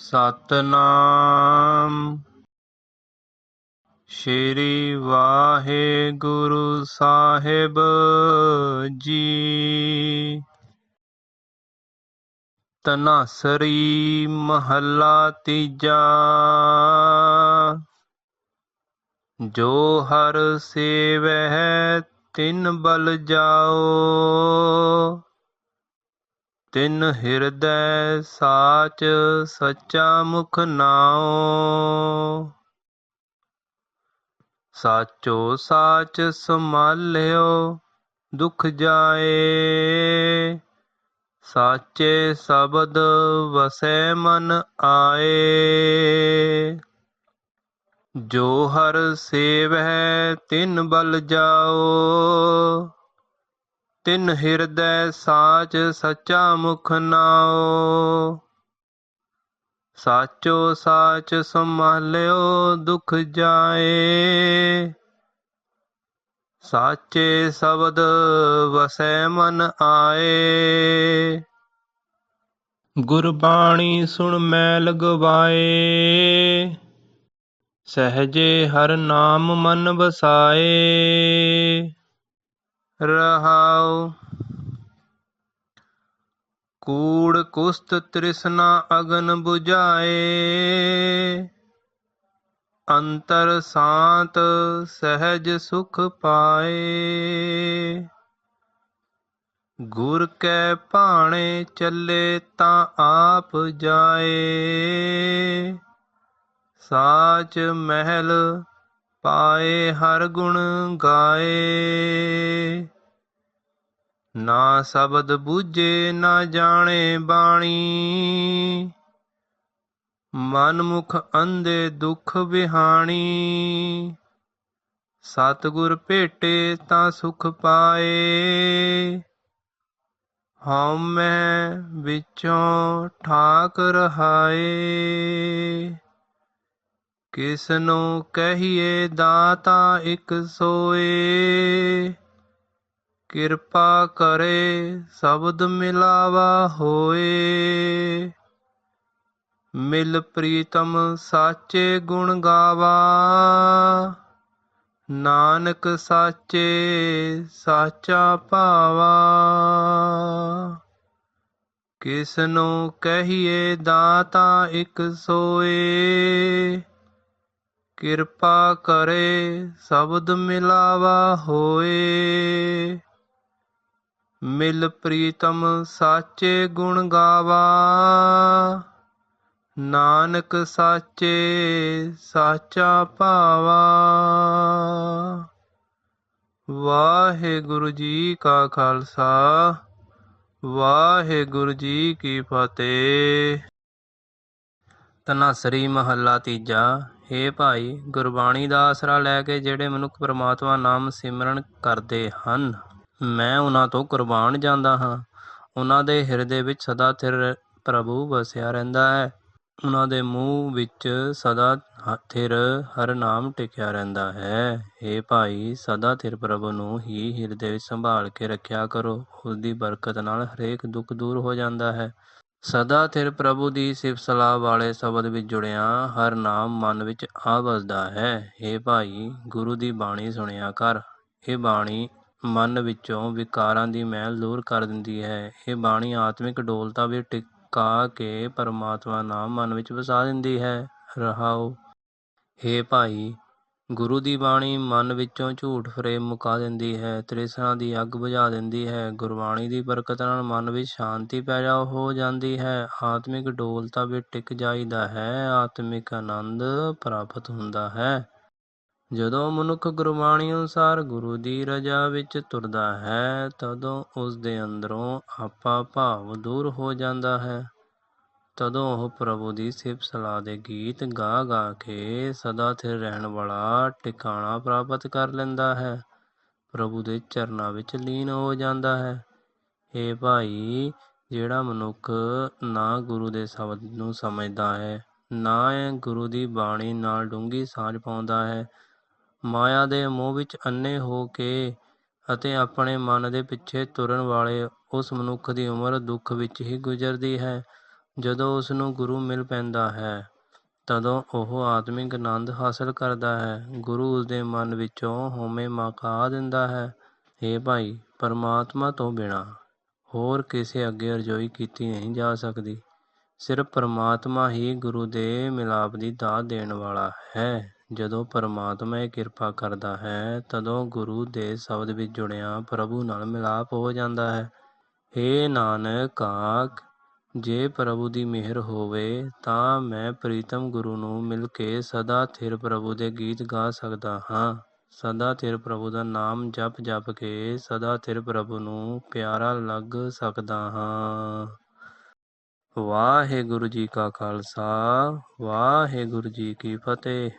ਸਤਨਾਮ। ਸ਼੍ਰੀ ਵਾਹਿਗੁਰੂ ਸਾਹਿਬ ਜੀ। ਤਨਾਸਰੀ ਮਹੱਲਾ ਤੀਜਾ। ਜੋ ਹਰ ਸੇਵਹਿ ਤਿਨ ਬਲ ਜਾਓ। ਤਿਨ ਹਿਰਦੈ ਸਾਚ ਸੱਚਾ ਮੁਖ ਨਾਉ। ਸਾਚੋ ਸਾਚ ਸਮਾਲਿਓ ਦੁਖ ਜਾਏ। ਸਾਚੇ ਸ਼ਬਦ ਵਸੈ ਮਨ ਆਏ। ਜੋ ਹਰ ਸੇਵ ਹੈ ਤਿਨ ਬਲ ਜਾਓ। ਤਿਨ ਹਿਰਦੈ ਸਾਚ ਸੱਚਾ ਮੁਖ ਨਾਓ ਸਾਚੋ ਸਾਚ ਸੰਭਾਲਿਓ ਦੁਖ ਜਾਏ। ਸਾਚੇ ਸ਼ਬਦ ਵਸੈ ਮਨ ਆਏ। ਗੁਰਬਾਣੀ ਸੁਣ ਮੈਲ ਲਗਵਾਏ। ਸਹਜੇ ਹਰ ਨਾਮ ਮਨ ਵਸਾਏ। ਰਹਾਉ। ਕੂੜ ਕੁਸਤ ਤ੍ਰਿਸ਼ਨਾ ਅਗਨ 부ਝਾਏ ਅੰਤਰ ਸ਼ਾਂਤ ਸਹਿਜ ਸੁਖ ਪਾਏ। ਗੁਰ ਕੈ ਭਾਣੇ ਚੱਲੇ ਤਾਂ ਆਪ ਜਾਏ। ਸਾਚ ਮਹਿਲ ਪਾਏ ਹਰ ਗੁਣ ਗਾਏ। ਨਾ ਸ਼ਬਦ ਬੂਝੇ, ਨਾ ਜਾਣੇ ਬਾਣੀ। ਮਨ ਮੁਖ ਅੰਧੇ ਦੁਖ ਵਿਹਾਣੀ ਸਤਿਗੁਰ ਭੇਟੇ ਤਾਂ ਸੁਖ ਪਾਏ। ਹਉ ਮੈਂ ਵਿੱਚੋਂ ਠਾਕ ਰਹਾਏ। ਕਿਸ ਨੂੰ ਕਹੀਏ ਦਾਤਾ ਇਕ ਸੋਏ? ਕਿਰਪਾ ਕਰੇ ਸ਼ਬਦ ਮਿਲਾਵਾ ਹੋਏ। ਮਿਲ ਪ੍ਰੀਤਮ ਸਾਚੇ ਗੁਣ ਗਾਵਾ। ਨਾਨਕ ਸਾਚੇ ਸਾਚਾ ਭਾਵਾ। ਕਿਸ ਨੂੰ ਕਹੀਏ ਦਾਤਾ ਇਕ ਸੋਏ? ਕਿਰਪਾ ਕਰੇ, ਸ਼ਬਦ ਮਿਲਾਵਾ ਹੋਏ। ਮਿਲ ਪ੍ਰੀਤਮ ਸਾਚੇ ਗੁਣ ਗਾਵਾ। ਨਾਨਕ ਸਾਚੇ ਸਾਚਾ ਭਾਵਾ। ਵਾਹਿਗੁਰੂ ਜੀ ਕਾ ਖਾਲਸਾ, ਵਾਹਿਗੁਰੂ ਜੀ ਕੀ ਫਤਿਹ। ਤਨਾਸਰੀ ਮਹੱਲਾ ਤੀਜਾ ਹੇ ਭਾਈ, ਗੁਰਬਾਣੀ ਦਾ ਆਸਰਾ ਲੈ ਕੇ ਜਿਹੜੇ ਮਨੁੱਖ ਪਰਮਾਤਮਾ ਨਾਮ ਸਿਮਰਨ ਕਰਦੇ ਹਨ, ਮੈਂ ਉਹਨਾਂ ਤੋਂ ਕੁਰਬਾਨ ਜਾਂਦਾ ਹਾਂ। ਉਹਨਾਂ ਦੇ ਹਿਰਦੇ ਵਿੱਚ ਸਦਾ ਥਿਰ ਪ੍ਰਭੂ ਵਸਿਆ ਰਹਿੰਦਾ ਹੈ। ਉਹਨਾਂ ਦੇ ਮੂੰਹ ਵਿੱਚ ਸਦਾ ਥਿਰ ਹਰ ਨਾਮ ਟਿਕਿਆ ਰਹਿੰਦਾ ਹੈ। ਏ ਭਾਈ, ਸਦਾ ਥਿਰ ਪ੍ਰਭੂ ਨੂੰ ਹੀ ਹਿਰਦੇ ਵਿੱਚ ਸੰਭਾਲ ਕੇ ਰੱਖਿਆ ਕਰੋ। ਉਸ ਦੀ ਬਰਕਤ ਨਾਲ ਹਰੇਕ ਦੁੱਖ ਦੂਰ ਹੋ ਜਾਂਦਾ ਹੈ। ਸਦਾ ਥਿਰ ਪ੍ਰਭੂ ਦੀ ਸਿਫਤ ਸਲਾਹ ਵਾਲੇ ਸ਼ਬਦ ਵਿੱਚ ਜੁੜਿਆ, ਹਰ ਨਾਮ ਮਨ ਵਿੱਚ ਆ ਵਸਦਾ ਹੈ। ਏ ਭਾਈ, ਗੁਰੂ ਦੀ ਬਾਣੀ ਸੁਣਿਆ ਕਰ। ਇਹ ਬਾਣੀ ਮਨ ਵਿੱਚੋਂ ਵਿਕਾਰਾਂ ਦੀ ਮਹਿਲ ਦੂਰ ਕਰ ਦਿੰਦੀ ਹੈ। ਇਹ ਬਾਣੀ ਆਤਮਿਕ ਡੋਲਤਾ ਵੀ ਟਿਕਾ ਕੇ ਪਰਮਾਤਮਾ ਨਾਮ ਮਨ ਵਿੱਚ ਵਸਾ ਦਿੰਦੀ ਹੈ। ਰਹਾਓ। ਹੇ ਭਾਈ ਗੁਰੂ ਦੀ ਬਾਣੀ ਮਨ ਵਿੱਚੋਂ ਝੂਠ ਫਰੇਬ ਮੁਕਾ ਦਿੰਦੀ ਹੈ ਤ੍ਰਿਸ਼ਨਾ ਦੀ ਅੱਗ ਬੁਝਾ ਦਿੰਦੀ ਹੈ, ਗੁਰਬਾਣੀ ਦੀ ਬਰਕਤ ਨਾਲ ਮਨ ਵਿੱਚ ਸ਼ਾਂਤੀ ਪੈਦਾ ਹੋ ਜਾਂਦੀ ਹੈ, ਆਤਮਿਕ ਡੋਲਤਾ ਵੀ ਟਿਕ ਜਾਈਦਾ ਹੈ, ਆਤਮਿਕ ਆਨੰਦ ਪ੍ਰਾਪਤ ਹੁੰਦਾ ਹੈ। ਜਦੋਂ ਮਨੁੱਖ ਗੁਰਬਾਣੀ ਅਨੁਸਾਰ ਗੁਰੂ ਦੀ ਰਜਾ ਵਿੱਚ ਤੁਰਦਾ ਹੈ, ਤਦੋਂ ਉਸ ਦੇ ਅੰਦਰੋਂ ਆਪਾ ਭਾਵ ਦੂਰ ਹੋ ਜਾਂਦਾ ਹੈ। ਤਦੋਂ ਉਹ ਪ੍ਰਭੂ ਦੀ ਸਿਫਤ ਸਲਾਹ ਦੇ ਗੀਤ ਗਾ ਗਾ ਕੇ ਸਦਾ ਸਥਿਰ ਰਹਿਣ ਵਾਲਾ ਟਿਕਾਣਾ ਪ੍ਰਾਪਤ ਕਰ ਲੈਂਦਾ ਹੈ। ਪ੍ਰਭੂ ਦੇ ਚਰਨਾਂ ਵਿੱਚ ਲੀਨ ਹੋ ਜਾਂਦਾ ਹੈ। ਏ ਭਾਈ, ਜਿਹੜਾ ਮਨੁੱਖ ਨਾ ਗੁਰੂ ਦੇ ਸ਼ਬਦ ਨੂੰ ਸਮਝਦਾ ਹੈ, ਨਾ ਇਹ ਗੁਰੂ ਦੀ ਬਾਣੀ ਨਾਲ ਡੂੰਗੀ ਸਾਂਝ ਪਾਉਂਦਾ ਹੈ। ਮਾਇਆ ਦੇ ਮੋਹ ਵਿੱਚ ਅੰਨੇ ਹੋ ਕੇ ਅਤੇ ਆਪਣੇ ਮਨ ਦੇ ਪਿੱਛੇ ਤੁਰਨ ਵਾਲੇ ਉਸ ਮਨੁੱਖ ਦੀ ਉਮਰ ਦੁੱਖ ਵਿੱਚ ਹੀ ਗੁਜ਼ਰਦੀ ਹੈ। ਜਦੋਂ ਉਸਨੂੰ ਗੁਰੂ ਮਿਲ ਪੈਂਦਾ ਹੈ, ਤਦੋਂ ਉਹ ਆਤਮਿਕ ਆਨੰਦ ਹਾਸਲ ਕਰਦਾ ਹੈ। ਗੁਰੂ ਉਸਦੇ ਮਨ ਵਿੱਚੋਂ ਹਉਮੈ ਮਕਾ ਦਿੰਦਾ ਹੈ। हे ਭਾਈ, ਪਰਮਾਤਮਾ ਤੋਂ ਬਿਨਾਂ ਹੋਰ ਕਿਸੇ ਅੱਗੇ ਅਰਜ਼ੋਈ ਕੀਤੀ ਨਹੀਂ ਜਾ ਸਕਦੀ। ਸਿਰਫ ਪਰਮਾਤਮਾ ਹੀ ਗੁਰੂ ਦੇ ਮਿਲਾਪ ਦੀ ਦਾਤ ਦੇਣ ਵਾਲਾ ਹੈ। ਜਦੋਂ ਪਰਮਾਤਮਾ ਇਹ ਕਿਰਪਾ ਕਰਦਾ ਹੈ, ਤਦੋਂ ਗੁਰੂ ਦੇ ਸ਼ਬਦ ਵਿੱਚ ਜੁੜਿਆ ਪ੍ਰਭੂ ਨਾਲ ਮਿਲਾਪ ਹੋ ਜਾਂਦਾ ਹੈ। हे ਨਾਨਕ ਆਖ ਜੇ ਪ੍ਰਭੂ ਦੀ ਮਿਹਰ ਹੋਵੇ ਤਾਂ ਮੈਂ ਪ੍ਰੀਤਮ ਗੁਰੂ ਨੂੰ ਮਿਲ ਕੇ ਸਦਾ ਥਿਰ ਪ੍ਰਭੂ ਦੇ ਗੀਤ ਗਾ ਸਕਦਾ ਹਾਂ। ਸਦਾ ਥਿਰ ਪ੍ਰਭੂ ਦਾ ਨਾਮ ਜਪ ਜਪ ਕੇ ਸਦਾ ਥਿਰ ਪ੍ਰਭੂ ਨੂੰ ਪਿਆਰਾ ਲੱਗ ਸਕਦਾ ਹਾਂ। ਵਾਹਿਗੁਰੂ ਜੀ ਕਾ ਖਾਲਸਾ, ਵਾਹਿਗੁਰੂ ਜੀ ਕੀ ਫਤਿਹ।